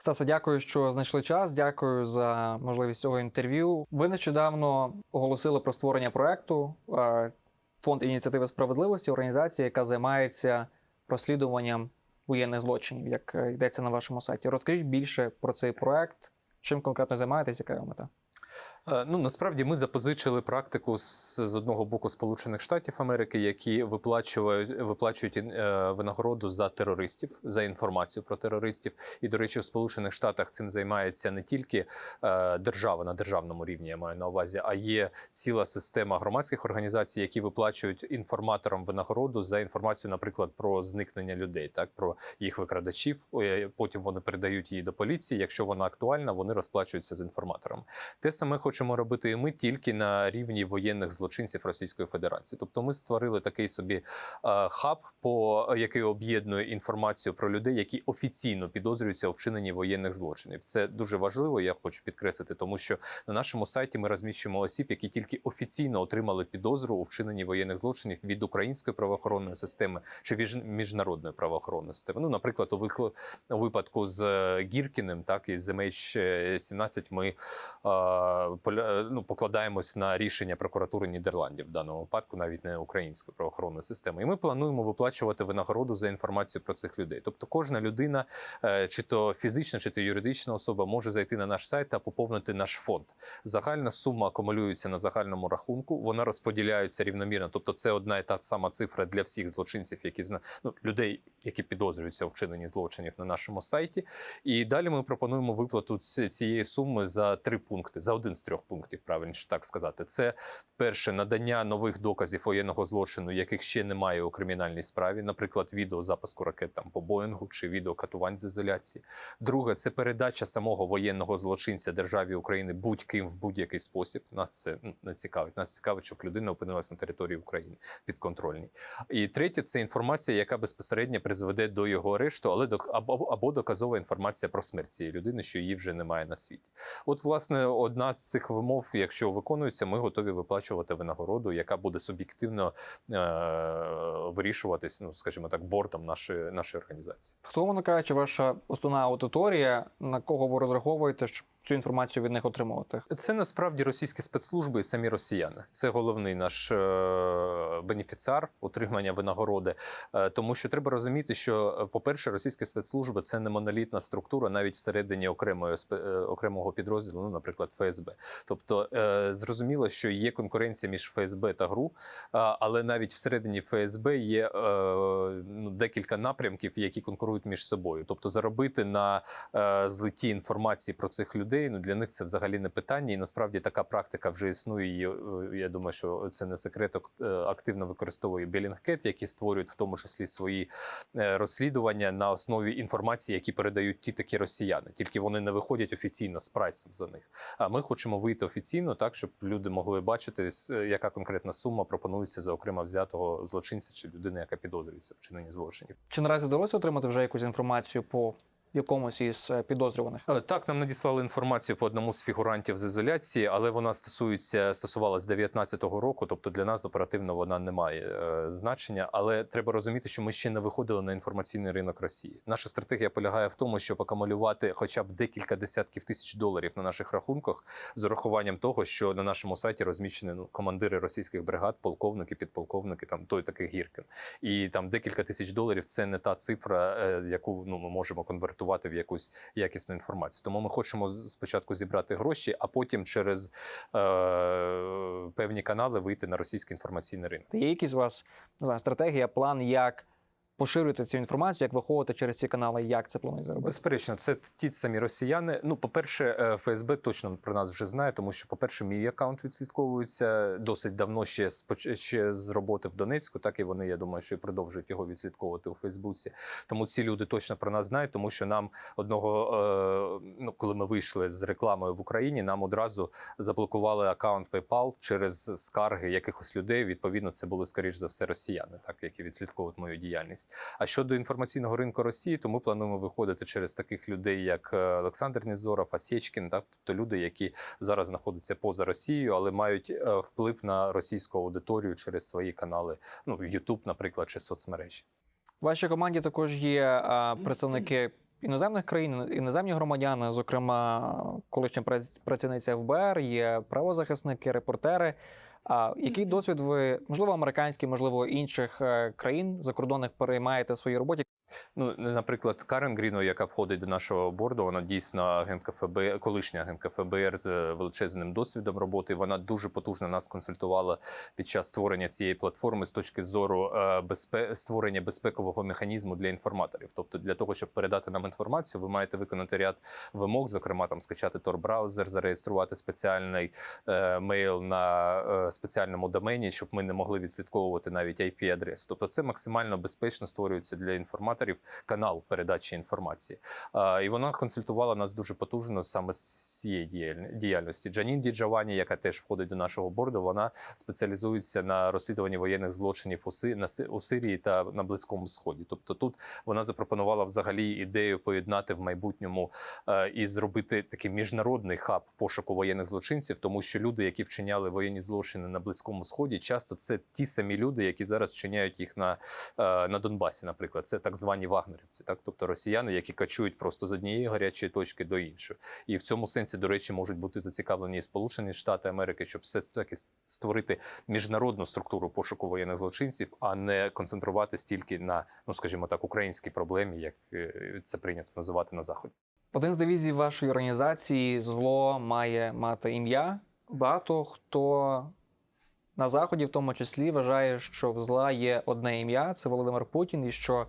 Стаса, дякую, що знайшли час. Дякую за можливість цього інтерв'ю. Ви нещодавно оголосили про створення проекту е, Фонд ініціативи справедливості, організація, яка займається розслідуванням воєнних злочинів, як е, йдеться на вашому сайті. Розкажіть більше про цей проект, чим конкретно займаєтесь, яка його мета? Е, Ну насправді ми запозичили практику з, з одного боку Сполучених Штатів Америки, які виплачують виплачують е, винагороду за терористів за інформацію про терористів. І до речі, в Сполучених Штатах цим займається не тільки е, держава на державному рівні, я маю на увазі, а є ціла система громадських організацій, які виплачують інформаторам винагороду за інформацію, наприклад, про зникнення людей, так про їх викрадачів. Потім вони передають її до поліції. Якщо вона актуальна, вони розплачуються з інформатором. Те саме хочемо робити і ми тільки на рівні воєнних злочинців Російської Федерації. Тобто, ми створили такий собі е, хаб, по який об'єднує інформацію про людей, які офіційно підозрюються у вчиненні воєнних злочинів. Це дуже важливо. Я хочу підкреслити, тому що на нашому сайті ми розміщуємо осіб, які тільки офіційно отримали підозру у вчиненні воєнних злочинів від української правоохоронної системи чи від міжнародної правоохоронної системи. Ну, наприклад, у викл- у випадку з е, Гіркіним, так і з MH17 ми е, ну, покладаємось на рішення прокуратури Нідерландів в даному випадку, навіть не української правоохоронної системи. І ми плануємо виплачувати винагороду за інформацію про цих людей. Тобто, кожна людина, е, чи то фізична, чи то юридична особа, може зайти на наш сайт та поповнити наш фонд. Загальна сума акумулюється на загальному рахунку, вона розподіляється рівномірно. Тобто, це одна і та сама цифра для всіх злочинців, які зна... ну, людей, які підозрюються у вчиненні злочинів на нашому сайті. І далі ми пропонуємо виплату ці- цієї суми за три пункти, за один з трьох пунктів, правильніше так сказати. Це перше надання нових доказів воєнного злочину, яких ще немає у кримінальній справі, наприклад, відео запуску ракет там по Боїнгу чи відео катувань з ізоляції. Друге, це передача самого воєнного злочинця державі України будь-ким в будь-який спосіб. Нас це не цікавить. Нас цікавить, щоб людина опинилася на території України підконтрольній. І третє це інформація, яка безпосередньо призведе до його арешту, але до або, або доказова інформація про смерть цієї людини, що її вже немає на світі. От, власне, одна з цих вимов, якщо виконується, ми готові виплачувати винагороду, яка буде суб'єктивно е- вирішуватись, ну скажімо так, бортом нашої, нашої організації. Хто, воно кажучи, ваша основна аудиторія, на кого ви розраховуєте, щоб цю інформацію від них отримувати? Це насправді російські спецслужби і самі росіяни. Це головний наш е, бенефіціар отримання винагороди. Е, тому що треба розуміти, що, е, по-перше, російські спецслужби це не монолітна структура, навіть всередині окремої окремого підрозділу, ну, наприклад, ФСБ. Тобто зрозуміло, що є конкуренція між ФСБ та ГРУ, але навіть всередині ФСБ є ну, декілька напрямків, які конкурують між собою. Тобто заробити на злитті інформації про цих людей, ну для них це взагалі не питання. І насправді така практика вже існує. І, е, я думаю, що це не секрет. е, Активно використовує Bellingcat, які створюють в тому числі свої е, розслідування на основі інформації, які передають ті такі росіяни. Тільки вони не виходять офіційно з прайсом за них. А ми хочемо вийти офіційно, так щоб люди могли бачити, яка конкретна сума пропонується за окремо взятого злочинця чи людини, яка підозрюється в вчиненні злочинів. Чи наразі вдалося отримати вже якусь інформацію по якомусь із е, підозрюваних? Е, Так, нам надіслали інформацію по одному з фігурантів з ізоляції, але вона стосується стосувалась 19-го року, тобто для нас оперативно вона не має е, значення. Але треба розуміти, що ми ще не виходили на інформаційний ринок Росії. Наша стратегія полягає в тому, щоб акумулювати хоча б декілька десятків тисяч доларів на наших рахунках з урахуванням того, що на нашому сайті розміщені ну, командири російських бригад, полковники, підполковники, там той такий Гіркін. І там декілька тисяч доларів це не та цифра, яку ну, ми можемо конвертувати в якусь якісну інформацію. Тому ми хочемо спочатку зібрати гроші, а потім через е, певні канали вийти на російський інформаційний ринок. Є якісь у вас не знаю, стратегія, план, як поширювати цю інформацію, як виходити через ці канали, як це плануєте робити? Безперечно, це ті самі росіяни. Ну, по-перше, е, ФСБ точно про нас вже знає, тому що, по-перше, мій аккаунт відслідковується досить давно ще з ще з роботи в Донецьку. Так і вони, я думаю, що і продовжують його відслідковувати у Фейсбуці. Тому ці люди точно про нас знають, тому що нам одного, е, ну коли ми вийшли з рекламою в Україні, нам одразу заблокували аккаунт PayPal через скарги якихось людей. Відповідно, це були скоріш за все росіяни, так які відслідковують мою діяльність. А щодо інформаційного ринку Росії, то ми плануємо виходити через таких людей, як е, Олександр Нізоров, Асєчкін, так тобто люди, які зараз знаходяться поза Росією, але мають е, вплив на російську аудиторію через свої канали, ну YouTube, наприклад, чи соцмережі. В вашій команді також є а, представники іноземних країн, іноземні громадяни, зокрема, колишня прац- працівниця ФБР, є правозахисники, репортери. А який досвід ви, можливо, американський, можливо, інших е, країн закордонних переймаєте в своїй роботі? Ну, наприклад, Карен Гріно, яка входить до нашого борду, вона дійсно агентка ФБР, колишня агентка ФБР з величезним досвідом роботи. Вона дуже потужно нас консультувала під час створення цієї платформи з точки зору е, безпе... створення безпекового механізму для інформаторів. Тобто, для того, щоб передати нам інформацію, ви маєте виконати ряд вимог, зокрема там скачати Tor-браузер, зареєструвати спеціальний е, мейл на е, спеціальному домені, щоб ми не могли відслідковувати навіть IP-адресу. Тобто, це максимально безпечно створюється для інформаторів канал передачі інформації. І вона консультувала нас дуже потужно саме з цієї діяль- діяльності. Джанін Діджавані, яка теж входить до нашого борду, вона спеціалізується на розслідуванні воєнних злочинів у Сирії та на Близькому Сході. Тобто, тут вона запропонувала взагалі ідею поєднати в майбутньому е, і зробити такий міжнародний хаб пошуку воєнних злочинців, тому що люди, які вчиняли воєнні злочини на Близькому Сході, часто це ті самі люди, які зараз вчиняють їх на, е, на Донбасі, наприклад. Це так звані вагнерівці, так тобто росіяни, які качують просто з однієї гарячої точки до іншої. І в цьому сенсі, до речі, можуть бути зацікавлені і Сполучені Штати Америки, щоб все таки створити міжнародну структуру пошуку воєнних злочинців, а не концентруватись тільки на, ну скажімо так, українській проблемі, як е, це прийнято називати на заході. Один з дивізій вашої організації зло має мати ім'я. Багато хто на заході, в тому числі, вважає, що в зла є одне ім'я це Володимир Путін, і що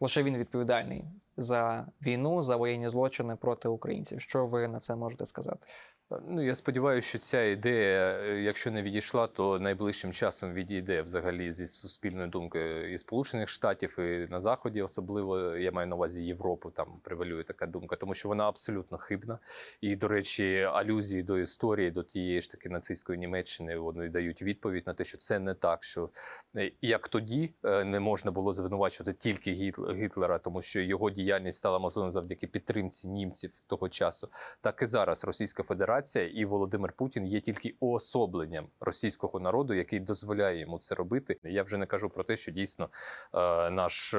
лише він відповідальний за війну, за воєнні злочини проти українців. Що ви на це можете сказати? Ну, я сподіваюся, що ця ідея, е, якщо не відійшла, то найближчим часом відійде взагалі зі суспільної думки і Сполучених Штатів, і на Заході, особливо я маю на увазі Європу. Там превалює така думка, тому що вона абсолютно хибна. І, до речі, алюзії до історії, до тієї ж таки нацистської Німеччини, вони дають відповідь на те, що це не так. Що е, як тоді е, не можна було звинувачувати тільки Гітл- Гітлера, тому що його діяльність стала можливо завдяки підтримці німців того часу, так і зараз Російська Федерація і Володимир Путін є тільки уособленням російського народу, який дозволяє йому це робити. Я вже не кажу про те, що дійсно е, наш, е,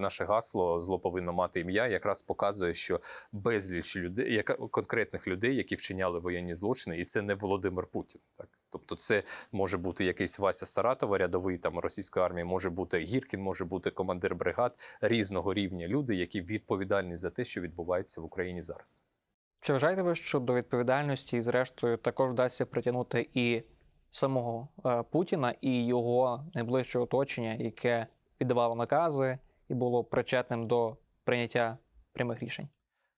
наше гасло зло повинно мати ім'я, якраз показує, що безліч людей, яка конкретних людей, які вчиняли воєнні злочини, і це не Володимир Путін. Так. Тобто, це може бути якийсь Вася Саратова, рядовий там російської армії, може бути Гіркін, може бути командир бригад різного рівня люди, які відповідальні за те, що відбувається в Україні зараз. Чи вважаєте ви, що до відповідальності, зрештою, також вдасться притягнути і самого е, Путіна, і його найближче оточення, яке віддавало накази і було причетним до прийняття прямих рішень?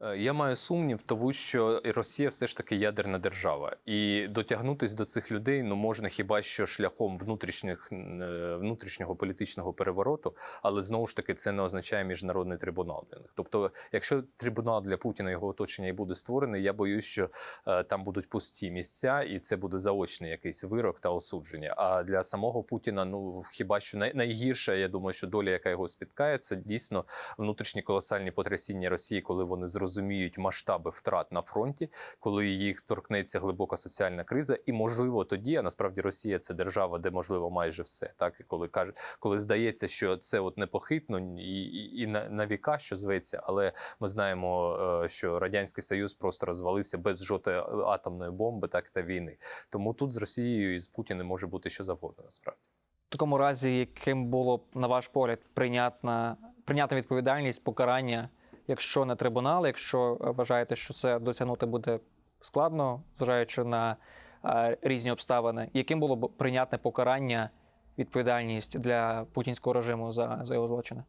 Е, Я маю сумнів, тому що Росія все ж таки ядерна держава, і дотягнутись до цих людей ну можна хіба що шляхом внутрішніх е, внутрішнього політичного перевороту, але знову ж таки це не означає міжнародний трибунал для них. Тобто, якщо трибунал для Путіна і його оточення і буде створений, я боюсь, що е, там будуть пусті місця, і це буде заочний якийсь вирок та осудження. А для самого Путіна, ну хіба що най- найгірша, я думаю, що доля, яка його спіткає, це дійсно внутрішні колосальні потрясіння Росії, коли вони зрозуміють масштаби втрат на фронті, коли їх торкнеться глибока соціальна криза, і можливо тоді, а насправді Росія це держава, де можливо майже все. Так і коли каже, коли здається, що це от непохитно і, і, і на, на віка, що зветься, але ми знаємо, е, що радянський союз просто розвалився без жодної атомної бомби, так та війни. Тому тут з Росією і з Путіним може бути що завгодно, насправді. В такому разі, яким було б, на ваш погляд, прийнятна, прийнята відповідальність, покарання, якщо не трибунал, якщо е, вважаєте, що це досягнути буде складно, зважаючи на е, різні обставини, яким було б прийнятне покарання, відповідальність для путінського режиму за, за його злочини?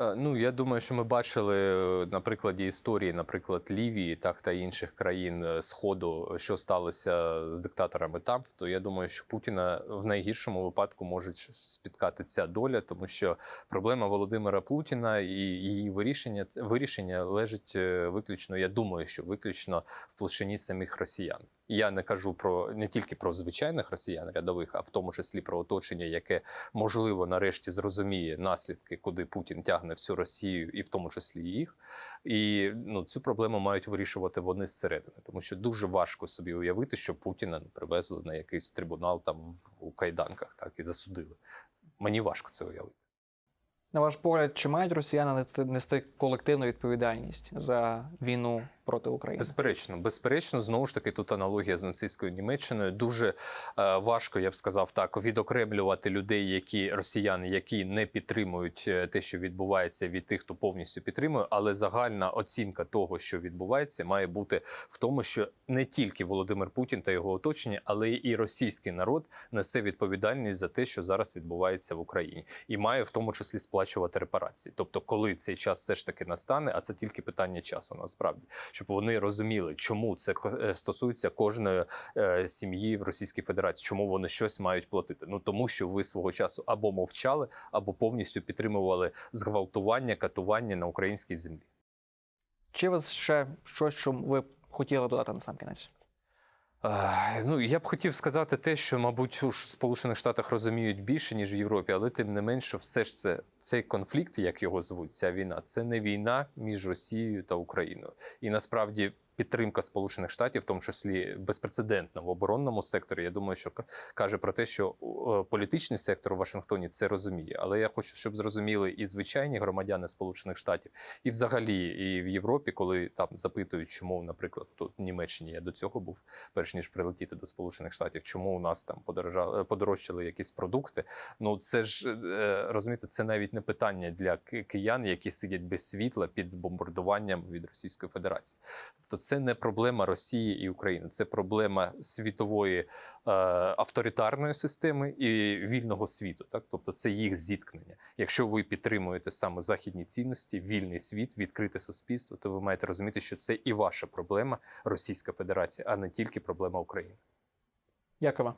Е, Ну, я думаю, що ми бачили е, на прикладі історії, наприклад, Лівії, так та інших країн е, Сходу, що сталося з диктаторами там. То я думаю, що Путіна в найгіршому випадку може спіткати ця доля, тому що проблема Володимира Путіна і її вирішення вирішення лежить виключно. Я думаю, що виключно в площині самих росіян. Я не кажу про не тільки про звичайних росіян рядових, а в тому числі про оточення, яке можливо нарешті зрозуміє наслідки, куди Путін тягне всю Росію, і в тому числі їх. І ну цю проблему мають вирішувати вони зсередини, тому що дуже важко собі уявити, що Путіна привезли на якийсь трибунал там в у кайданках, так і засудили. Мені важко це уявити. На ваш погляд, чи мають росіяни нести, колективну відповідальність за війну проти України? Безперечно, безперечно, знову ж таки, тут аналогія з нацистською Німеччиною. Дуже е, важко, я б сказав так, відокремлювати людей, які росіяни, які не підтримують е, те, що відбувається, від тих, хто повністю підтримує. Але загальна оцінка того, що відбувається, має бути в тому, що не тільки Володимир Путін та його оточення, але і російський народ несе відповідальність за те, що зараз відбувається в Україні, і має в тому числі сплачувати репарації. Тобто, коли цей час все ж таки настане, а це тільки питання часу, насправді, щоб вони розуміли, чому це е, стосується кожної е, сім'ї в Російській Федерації, чому вони щось мають платити. Ну тому що ви свого часу або мовчали, або повністю підтримували зґвалтування, катування на українській землі. Чи вас ще щось, що ви хотіли додати на сам кінець? Ну, я б хотів сказати те, що, мабуть, у Сполучених Штатах розуміють більше, ніж в Європі, але тим не менш, що все ж це цей конфлікт, як його звуть, ця війна, це не війна між Росією та Україною. І насправді підтримка Сполучених Штатів, в тому числі безпрецедентна в оборонному секторі, я думаю, що каже про те, що політичний сектор у Вашингтоні це розуміє. Але я хочу, щоб зрозуміли і звичайні громадяни Сполучених Штатів, і взагалі і в Європі, коли там запитують, чому, наприклад, тут в Німеччині я до цього був, перш ніж прилетіти до Сполучених Штатів, чому у нас там подорожали, подорожчали якісь продукти. Ну це ж е, розумієте, це навіть не питання для киян, які сидять без світла під бомбардуванням від Російської Федерації. Тобто, це не проблема Росії і України, це проблема світової е, авторитарної системи і вільного світу. Так, тобто, це їх зіткнення. Якщо ви підтримуєте саме західні цінності, вільний світ, відкрите суспільство, то ви маєте розуміти, що це і ваша проблема Російська Федерація, а не тільки проблема України. Дякую.